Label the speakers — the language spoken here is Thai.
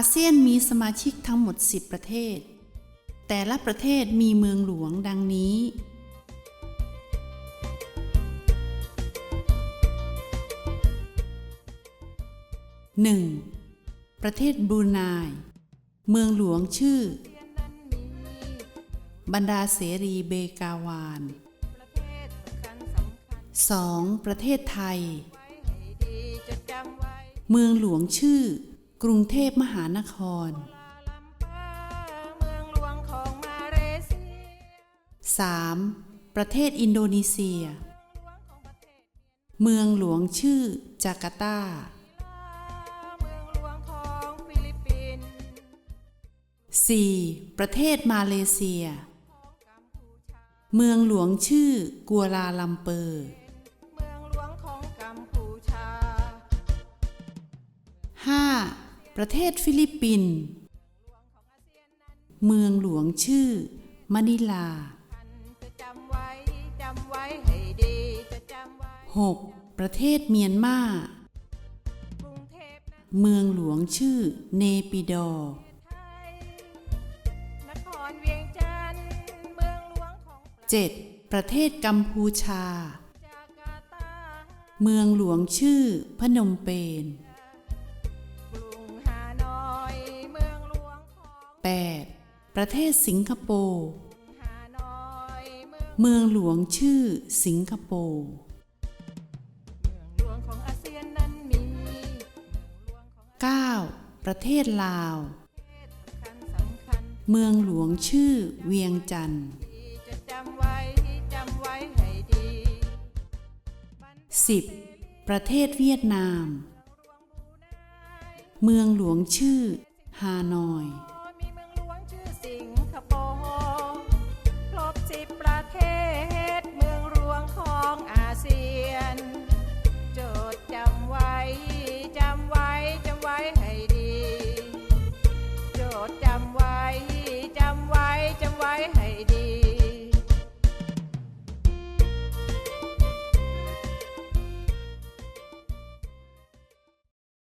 Speaker 1: อาเซียนมีสมาชิกทั้งหมด 10 ประเทศ แต่ละประเทศมีเมืองหลวงดังนี้ 1. ประเทศบรูไนเมืองหลวงชื่อ บรรดาเสรีเบกาวาน 2. ประเทศไทย เมืองหลวงชื่อ กรุงเทพมหานคร 3. ประเทศอินโดนีเซีย เมืองหลวงชื่อจาการ์ตา 4. ประเทศมาเลเซีย เมืองหลวงชื่อกัวลาลัมเปอร์ 5. ประเทศฟิลิปปินส์เมืองหลวงชื่อมะนิลา 6. ประเทศเมียนมาเมืองหลวงชื่อเนปิดอร์ 7. ประเทศกัมพูชา เมืองหลวงชื่อพนมเปญ 8. ประเทศสิงคโปร์เมืองหลวงชื่อสิงคโปร์ 9. ประเทศลาว เมืองหลวงชื่อเวียงจันทร์ 10. ประเทศเวียดนาม เมืองหลวงชื่อฮานอย
Speaker 2: ให้ดี